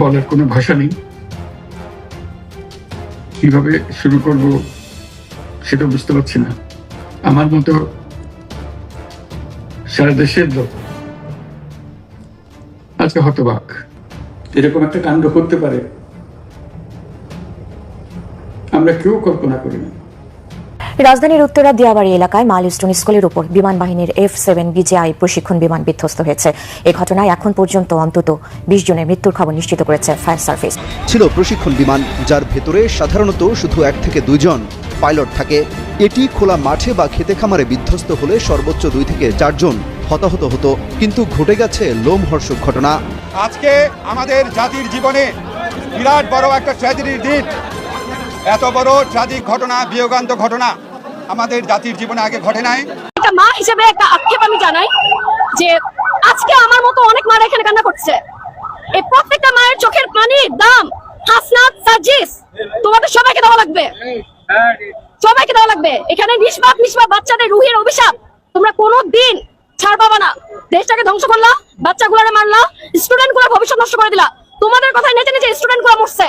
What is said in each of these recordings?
বলার কোনো ভাষা নেই। কীভাবে শুরু করব সেটা বুঝতে পারছি না। আমার মতো সারা দেশের লোক আজকে হতবাক। এরকম একটা কাণ্ড করতে পারে। আমরা কেউ কল্পনা করিনি রাজধানীর উত্তরা দিয়াবাড়ি এলাকায় মাইলস্টোন স্কুলের উপর বিমান বাহিনীর এফ সেভেন বিজেআই প্রশিক্ষণ বিমান বিধ্বস্ত হয়েছে। এ ঘটনায় এখন পর্যন্ত অন্তত বিশ জনের মৃত্যুর খবর নিশ্চিত করেছে ফায়ার সার্ভিস। ছিল প্রশিক্ষণ বিমান যার ভেতরে সাধারণত শুধু এক থেকে দুইজন পাইলট থাকে। এটি খোলা মাঠে বা খেতে খামারে বিধ্বস্ত হলে সর্বোচ্চ দুই থেকে চারজন হতাহত হতো। কিন্তু ঘটে গেছে লোমহর্ষক ঘটনা। আজকে আমাদের জাতির জীবনে বিরাট বড় একটা ট্র্যাজেডির দিন। এত বড় ট্রাজিক ঘটনা, বিয়োগান্ত ঘটনা আমাদের জাতির জীবনে আগে ঘটে নাই। একটা মা হিসেবে একটা আক্ষেপ আমি জানাই যে আজকে আমার মতো অনেক মারা এখানে কান্না করছে। এই প্রত্যেকটা মায়ের চোখের পানির দাম, হাসনাত সাজিস তোমাদের সবাইকে দেওয়া লাগবে। সবাইকে দেওয়া লাগবে। এখানে নিষ্পাপ নিষ্পাপ বাচ্চাদের রুহের অভিশাপ তোমরা কোনো দিন ছাড় পাবা না। দেশটাকে ধ্বংস করলা, বাচ্চাগুলোরে মারলা স্টুডেন্টগুলোর ভবিষ্যৎ নষ্ট করে দিলা। তোমাদের কথাই নেচে নেচে স্টুডেন্টগুলো মরছে।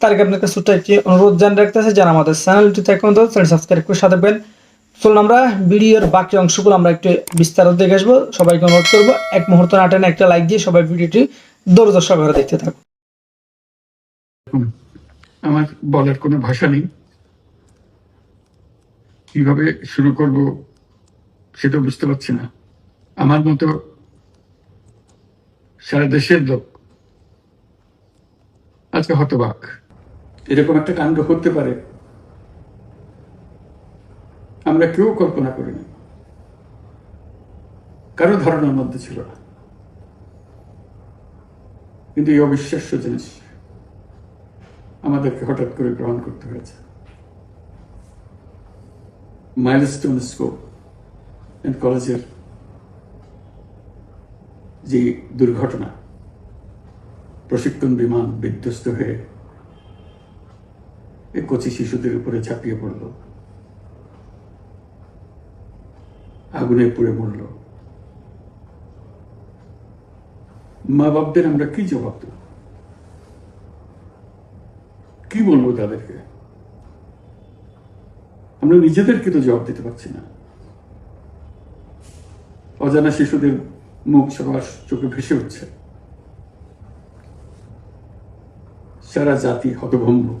তার আগে আপনাকে ছোট্ট একটি অনুরোধ জানিয়ে রাখতে আছে যারা আমাদের চ্যানেলটিতে এখন তো চ্যানেল সাবস্ক্রাইব করে সাথে থাকবেন। চলুন আমরা ভিডিওর বাকি অংশগুলো আমরা একটু বিস্তারিত দেখে আসব। সবাইকে অনুরোধ করব, এক মুহূর্ত নাটানে একটা লাইক দিয়ে সবাই ভিডিওটি দৌড় সহকারে দেখতে থাকুন। আমার বলার কোনো ভাষা নেই। কীভাবে শুরু করব সেটা বুঝতে পারছি না। আমার মতো সারা দেশের লোক আজকে হতবাক। এরকম একটা কাণ্ড করতে পারে। আমরা কেউ কল্পনা করিনি। কারও ধারণার মধ্যে ছিল না। কিন্তু এই অবিশ্বাস্য জিনিস আমাদেরকে হঠাৎ করে গ্রহণ করতে হয়েছে। মাইলস্টোন স্কোপ অ্যান্ড কলেজের যে দুর্ঘটনা, প্রশিক্ষণ বিমান বিধ্বস্ত হয়ে কচি শিশুদের উপরে ঝাঁপিয়ে পড়ল। আগুনে পুড়ে মরল। মা বাপদের আমরা কি জবাব দেব? কি বলব তাদেরকে? আমরা নিজেদেরকে তো জবাব দিতে পারছি না। অজানা শিশুদের মুখ সবার চোখে ভেসে উঠছে। সারা জাতি হতভম্ব।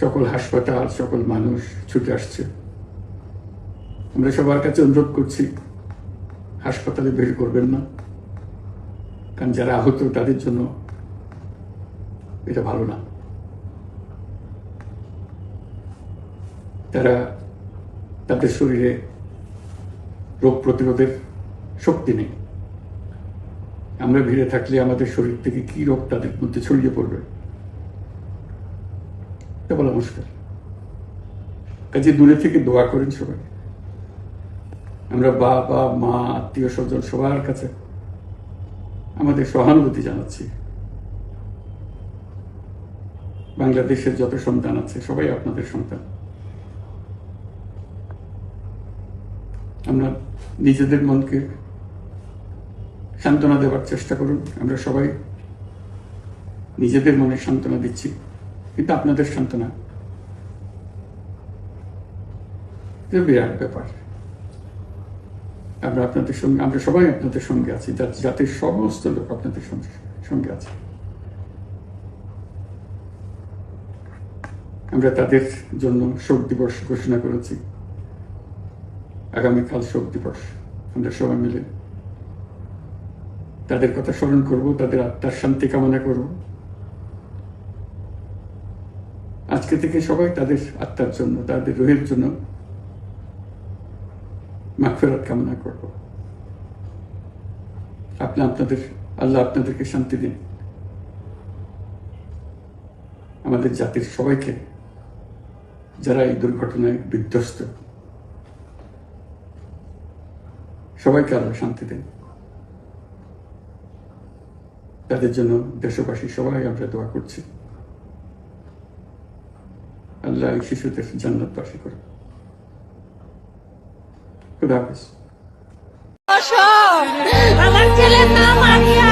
সকল হাসপাতাল, সকল মানুষ ছুটে আসছে। আমরা সবার কাছে অনুরোধ করছি, হাসপাতালে ভিড় করবেন না, কারণ যারা আহত তাদের জন্য এটা ভালো না। তারা তাদের শরীরে রোগ প্রতিরোধের শক্তি নেই। আমরা ভিড়ে থাকলে আমাদের শরীর থেকে কি রোগ তাদের মধ্যে ছড়িয়ে পড়বে? এটা বলা মুশকিল। কাজে দূরে থেকে দোয়া করেন সবাই। আমরা বাবা, মা, আত্মীয় স্বজন সবার কাছে আমাদের সহানুভূতি জানাচ্ছি। বাংলাদেশের যত সন্তান আছে, সবাই আপনাদের সন্তান। আমরা নিজেদের মনকে সান্ত্বনা দেওয়ার চেষ্টা করুন। আমরা সবাই নিজেদের মনে সান্ত্বনা দিচ্ছি। কিন্তু আপনাদের সান্ত্বনা। বিরাট ব্যাপার। আমরা আপনাদের সঙ্গে, আমরা সবাই আপনাদের সঙ্গে আছি জাতির সমস্ত লোক আপনাদের সঙ্গে আছে। আমরা তাদের জন্য শোক দিবস ঘোষণা করেছি। আগামীকাল শোক দিবস। আমরা সবাই মিলে তাদের কথা স্মরণ করব, তাদের আত্মার শান্তি কামনা করব। আজকে থেকে সবাই তাদের আত্মার জন্য, তাদের রোহের জন্য মাগফিরাত কামনা করব। আপনি আপনাদের, আল্লাহ আপনাদেরকে শান্তি দিন। আমাদের জাতির সবাইকে, যারা এই দুর্ঘটনায় বিধ্বস্ত, সবাইকে আল্লাহ শান্তি দিন। তাদের জন্য দেশবাসী সবাই আমরা দোয়া করছি। আল্লাহ এই শিশুদের জান্নাতবাসী করে খুদা হাফিজ। আমার ছেলের নাম আরিয়া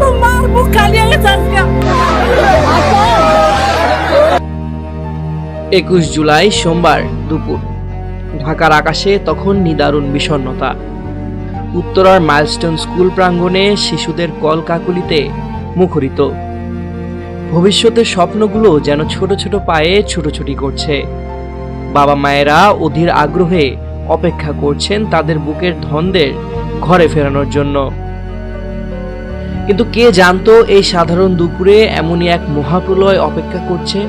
তোমার মুখ খালি গেছে একুশ জুলাই সোমবার দুপুর। ঢাকার আকাশে তখন নিদারুণ বিষণ্ণতা। উত্তরার মাইলস্টোন স্কুল প্রাঙ্গণে শিশুদের কলকাকুলিতে মুখরিত। ভবিষ্যতের স্বপ্নগুলো যেন ছোট ছোট পায়ে ছুটোছুটি করছে। বাবা মায়েরা অধীর আগ্রহে অপেক্ষা করছেন তাদের বুকের ধনদের ঘরে ফেরানোর জন্য। কিন্তু কে জানতো এই সাধারণ দুপুরে এমনই এক মহাপ্রলয় অপেক্ষা করছে?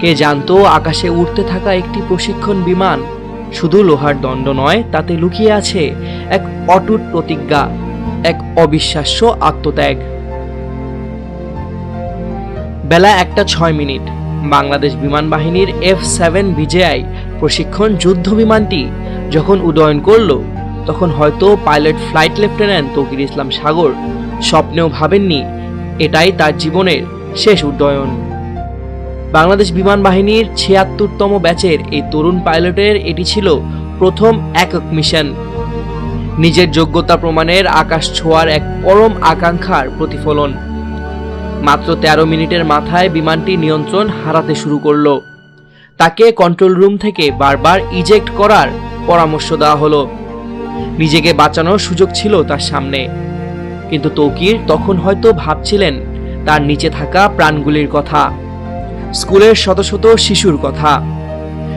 কে জানতো আকাশে উড়তে থাকা একটি প্রশিক্ষণ বিমান শুধু লোহার দণ্ড নয়, তাতে লুকিয়ে আছে এক অটুট প্রতিজ্ঞা, এক অবিশ্বাস্য আত্মত্যাগ। বেলা একটা ছয় মিনিট। বাংলাদেশ বিমান বাহিনীর এফ সেভেন বিজেআই প্রশিক্ষণ যুদ্ধ বিমানটি যখন উদয়ন করল, তখন হয়তো pilot flight lieutenant Tauqir Islam Sagar স্বপ্নেও ভাবেননি, এটাই তার জীবনের শেষ উড্ডয়ন বাংলাদেশ বিমান বাহিনীর ছিয়াত্তরতম ব্যাচের এই তরুণ পাইলটের এটি ছিল প্রথম একক মিশন। নিজের যোগ্যতা প্রমাণের আকাশ ছোঁয়ার এক পরম আকাঙ্ক্ষার প্রতিফলন। মাত্র তেরো মিনিটের মাথায় বিমানটি নিয়ন্ত্রণ হারাতে শুরু করল। তাকে কন্ট্রোল রুম থেকে বারবার ইজেক্ট করার পরামর্শ দেওয়া হলো। নিজেকে বাঁচানোর সুযোগ ছিল তার সামনে। কিন্তু তৌকির তখন হয়তো ভাবছিলেন তার নিচে থাকা প্রাণগুলির কথা। স্কুলের শত শত শিশুর কথা।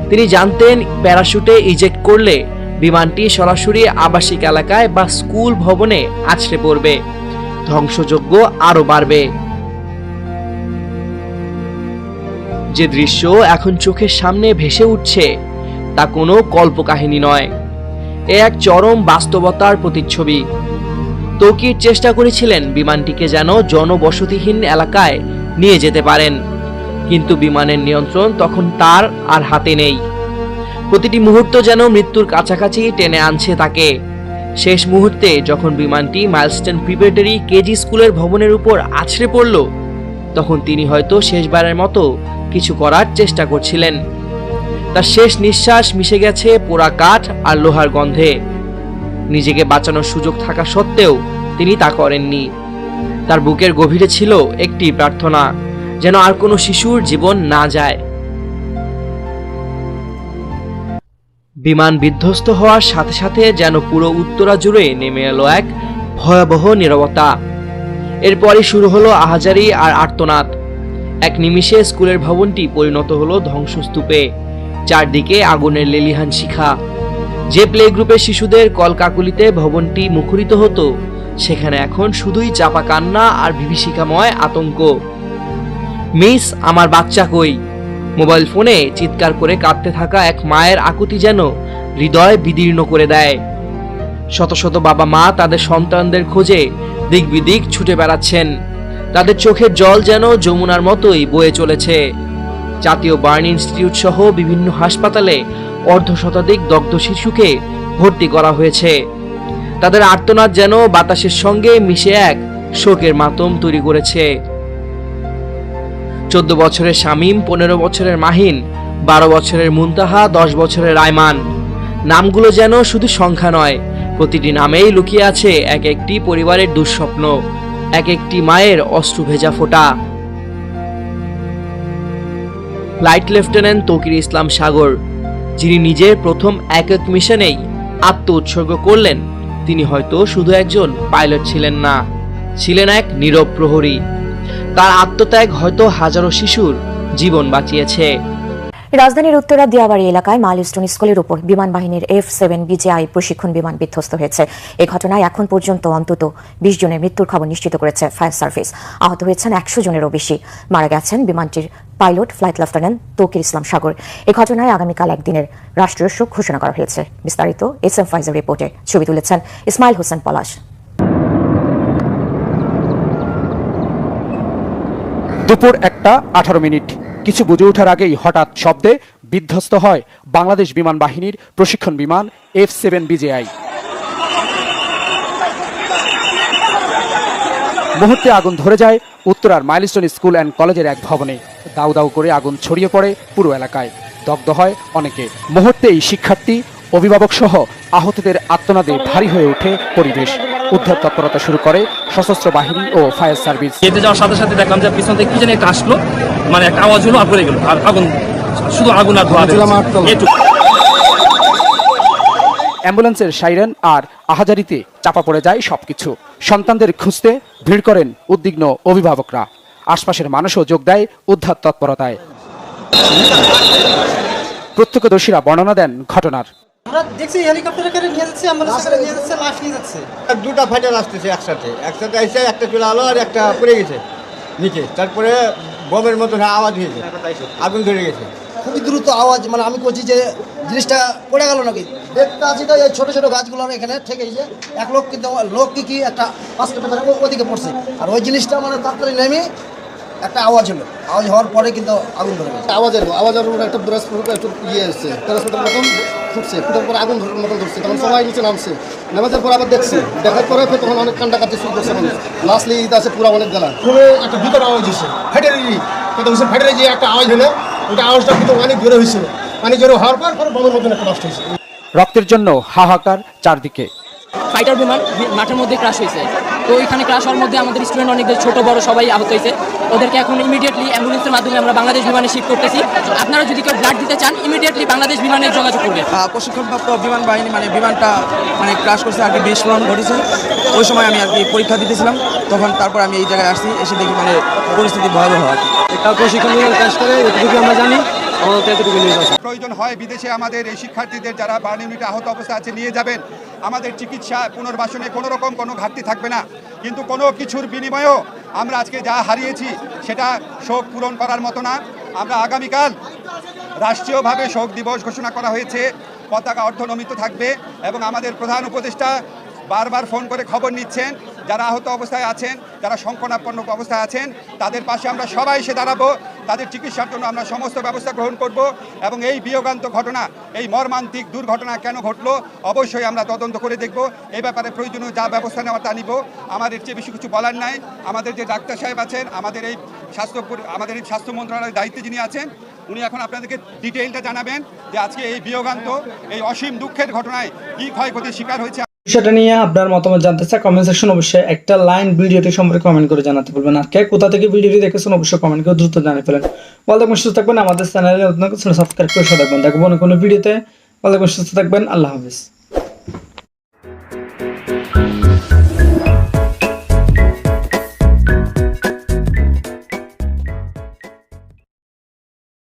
তিনি জানতেন প্যারাশুটে ইজেক্ট করলে বিমানটি সরাসরি আবাসিক এলাকায় বা স্কুল ভবনে আছড়ে পড়বে। ধ্বংসযোগ্য আরও বাড়বে। যে দৃশ্য এখন চোখের সামনে ভেসে উঠছে, তা কোনো কল্পকাহিনী নয়। এ এক চরম বাস্তবতার প্রতিচ্ছবি। তৌকির চেষ্টা করেছিলেন বিমানটিকে যেন জনবসতিহীন এলাকায় নিয়ে যেতে পারেন? কিন্তু বিমানের নিয়ন্ত্রণ তখন তার আর হাতে নেই। প্রতিটি মুহূর্ত যেন মৃত্যুর কাছাকাছি টেনে আনছে তাকে। শেষ মুহূর্তে যখন বিমানটি মাইলস্টেন প্রিপারেটরি কেজি স্কুলের ভবনের উপর আছড়ে পড়ল, তখন তিনি হয়তো শেষবারের মতো কিছু করার চেষ্টা করছিলেন। তার শেষ নিঃশ্বাস মিশে গেছে পোড়া কাঠ আর লোহার গন্ধে। নিজেকে বাঁচানোর সুযোগ থাকা সত্ত্বেও তিনি তা করেননি। তার বুকের গভীরে ছিল একটি প্রার্থনা। যেন আর কোনো শিশুর জীবন না যায়। বিমান বিধ্বস্ত হওয়ার সাথে সাথে যেন পুরো উত্তরা জুড়ে নেমে এলো এক ভয়াবহ নীরবতা। এরপরই শুরু হলো আহাজারি আর আর্তনাদ। এক নিমিষে স্কুলের ভবনটি পরিণত হলো ধ্বংসস্তূপে, চারদিকে আগুনের লেলিহান শিখা। যে প্লে গ্রুপের শিশুদের কলকাকুলিতে ভবনটি মুখরিত হতো, সেখানে এখন শুধুই চাপা কান্না আর বিভীষিকাময় আতঙ্ক। মিস, আমার বাচ্চা কই? মোবাইল ফোনে চিৎকার করে কাঁদতে থাকা এক মায়ের আকুতি যেন হৃদয় বিদীর্ণ করে দেয়। শত শত বাবা মা তাদের সন্তানদের খোঁজে দিক বিদিক ছুটে বেড়াচ্ছেন। তাদের চোখের জল যেন যমুনার মতোই বয়ে চলেছে। জাতীয় বার্ন ইনস্টিটিউট সহ বিভিন্ন হাসপাতালে অর্ধ শতাধিক দগ্ধ শিশুকে ভর্তি করা হয়েছে। তাদের আর্তনাদ যেন বাতাসের সঙ্গে মিশে এক শোকের মাতম তৈরি করেছে। চোদ্দ বছরের শামীম, পনেরো বছরের মাহিন, বারো বছরের মুনতাহা, দশ বছরের রায়মান। নামগুলো যেন শুধু সংখ্যা নয়, প্রতিটি নামেই লুকিয়ে আছে এক একটি পরিবারের দুঃস্বপ্ন, এক একটি মায়ের অশ্রু ভেজা ফোঁটা। ফ্লাইট লেফটেন্যান্ট তকির ইসলাম সাগর, যিনি নিজের প্রথম এক এক মিশনেই আত্ম উৎসর্গ করলেন, তিনি হয়তো শুধু একজন পাইলট ছিলেন না, ছিলেন এক নীরব প্রহরী। তার আত্মত্যাগ হয়তো হাজারো শিশুর জীবন বাঁচিয়েছে। রাজধানীর উত্তরা দিয়াবাড়ি এলাকায় মাইলস্টোন স্কুলের উপর বিমান বাহিনীর এফ সেভেন বিজেআই প্রশিক্ষণ বিমান বিধ্বস্ত হয়েছে। এই ঘটনায় এখন পর্যন্ত অন্তত বিশ জনের মৃত্যুর খবর নিশ্চিত করেছে ফায়ার সার্ভিস। আহত হয়েছেন একশো জনেরও বেশি। মারা গেছেন বিমানটির pilot, flight lieutenant Tauqir Islam Sagar. এই ঘটনায় আগামীকাল একদিনের রাষ্ট্রীয় শোক ঘোষণা করা হয়েছে। বিস্তারিত এস এম ফাইজের রিপোর্টে ছবি তুলেছেন ইসমাইল হোসেন পলাশ। দুপুর একটা, আঠারো মিনিট। কিছু বুঝে ওঠার আগেই হঠাৎ শব্দে বিধ্বস্ত হয় বাংলাদেশ বিমান বাহিনীর প্রশিক্ষণ বিমান এফ সেভেন বিজেআই। মুহূর্তে আগুন ধরে যায় উত্তরার মাইলস্টোন স্কুল অ্যান্ড কলেজের এক ভবনে। দাউ দাউ করে আগুন ছড়িয়ে পড়ে পুরো এলাকায়। দগ্ধ হয় অনেকে। মুহূর্তেই শিক্ষার্থী অভিভাবক সহ আহতদের আত্মনাদে ভারী হয়ে ওঠে পরিবেশ। উদ্ধার তৎপরতা শুরু করে সশস্ত্র বাহিনী ও ফায়ার সার্ভিস। যেতে যাওয়ার সাথে সাথে দেখলাম যে পিছন থেকে কি জানি একটা আসলো। মানে একটা আওয়াজ হলো আর পড়ে গেল। আর আগুন শুধু আগুন আর ধোয়া অ্যাম্বুলেন্সের সাইরেন আর আহাজারিতে চাপা পড়ে যায় সবকিছু। সন্তানদের খুঁজতে ভিড় করেন উদ্বিগ্ন অভিভাবকরা। আশপাশের মানুষও যোগ দেয় উদ্ধার তৎপরতায়। প্রত্যক্ষদর্শীরা বর্ণনা দেন ঘটনার। আমরা দেখছি হেলিকপ্টারে করে নিয়ে যাচ্ছে অ্যাম্বুলেন্সে করে নিয়ে যাচ্ছে লাশ নিয়ে যাচ্ছে। দুটা ফাইটার আসতেছে একসাথে। একসাথে এসে একটা চলে আলো আর একটা পড়ে গেছে নিচে। তারপরে বমের মতন আওয়াজ হয়েছে। আগুন ধরে গেছে। খুবই দ্রুত আওয়াজ মানে আমি করছি যে জিনিসটা পড়ে গেল নাকি? দেখতে আছি তো এই ছোট ছোট গাছগুলো এখানে থেকে যে এক লোক কিন্তু লোক কি কি একটা পাঁচটা ওদিকে পড়ছে। আর ওই জিনিসটা মানে তাড়াতাড়ি নেমে একটা আওয়াজ হলো। আওয়াজ হওয়ার পরে কিন্তু আগুন ধরে গেছে। আওয়াজের আওয়াজের উপরে একটা ব্রাসফুট একটু ইয়ে এসছে ব্রাসফুটের মতন ফুটছে ফুটার পরে আগুন ধরার মতন ধরছে তখন সবাই নিচে নামছে। নামাজের পর আবার দেখছে দেখার পরে ফের তখন অনেক কান্ডা কাটতে শুরু করছে মানুষ। লাস্টলি ঈদ আছে পুরো অনেক গেলা পুরো একটা ভিতরে আওয়াজ হয়েছে ফাইটারি কিন্তু হচ্ছে ফাইটারি যে একটা আওয়াজ হলো ওটা আওয়াজটা কিন্তু অনেক জোরে হয়েছিল। অনেক জোরে হওয়ার পর পরে বমের মতন একটা নষ্ট হয়েছে। রক্তের জন্য হাহাকার চারদিকে। ফাইটার বিমান মাঠের মধ্যে ক্রাশ হয়েছে। তো ওইখানে ক্রাশ হওয়ার মধ্যে আমাদের স্টুডেন্ট অনেক ছোট বড় সবাই আহত হয়েছে। ওদেরকে এখন ইমিডিয়েটলি অ্যাম্বুলেন্সের মাধ্যমে আমরা বাংলাদেশ বিমানে শিফট করতেছি। আপনারা যদি কেউ ব্লাড দিতে চান ইমিডিয়েটলি বাংলাদেশ বিমানে যোগাযোগ করবেন। প্রশিক্ষণপ্রাপ্ত বিমান বাহিনী মানে বিমানটা মানে ক্রাশ করছে আর কি বিস্ফোরণ ঘটেছে। ওই সময় আমি আর কি পরীক্ষা দিতেছিলাম। তখন তারপর আমি এই জায়গায় আসছি এসে দেখি মানে পরিস্থিতি ভয়াবহ আর কি। এটা প্রশিক্ষণ বিমান ক্রাশ করে এটুকু আমরা জানি। প্রয়োজন হয় বিদেশে আমাদের এই শিক্ষার্থীদের যারা বার্ন ইউনিটে আহত অবস্থা আছে, নিয়ে যাবেন। আমাদের চিকিৎসা পুনর্বাসনে কোনো রকম কোনো ঘাটতি থাকবে না। কিন্তু কোনো কিছুর বিনিময়েও আমরা আজকে যা হারিয়েছি, সেটা শোক পূরণ করার মতো না। আমরা আগামীকাল রাষ্ট্রীয়ভাবে শোক দিবস ঘোষণা করা হয়েছে। পতাকা অর্ধনমিত থাকবে এবং আমাদের প্রধান উপদেষ্টা বারবার ফোন করে খবর নিচ্ছেন, যারা আহত অবস্থায় আছেন, যারা সংকটাপন্ন অবস্থায় আছেন, তাদের পাশে আমরা সবাই এসে দাঁড়াবো। তাদের চিকিৎসার জন্য আমরা সমস্ত ব্যবস্থা গ্রহণ করব এবং এই বিয়োগান্ত ঘটনা, এই মর্মান্তিক দুর্ঘটনা কেন ঘটলো, অবশ্যই আমরা তদন্ত করে দেখব। এই ব্যাপারে প্রয়োজনীয় যা ব্যবস্থা নেওয়া তা নিব। আমার এর চেয়ে বেশি কিছু বলার নাই। আমাদের যে ডাক্তার সাহেব আছেন, আমাদের এই স্বাস্থ্য আমাদের এই স্বাস্থ্য মন্ত্রণালয়ের দায়িত্বে যিনি আছেন, উনি এখন আপনাদেরকে ডিটেইলটা জানাবেন যে আজকে এই বিয়োগান্ত, এই অসীম দুঃখের ঘটনায় কী ক্ষয়ক্ষতির শিকার হয়েছে বিষয়টা নিয়ে আপনার মতামত জানতে চাই কমেন্ট সেকশন অবশ্যই একটা লাইন ভিডিওটি সম্পর্কে কমেন্ট করে জানাতে বলবেন। আর কে কোথা থেকে ভিডিওটি দেখেছেন অবশ্যই কমেন্ট করে দ্রুত জানিয়ে ফেলেন। ভালো সুস্থ থাকবেন। আমাদের চ্যানেলে নতুন সাবস্ক্রাইব করে থাকবেন দেখব কোনো ভিডিওতে ভালো থাকবেন, সুস্থ থাকবেন। আল্লাহ হাফিজ।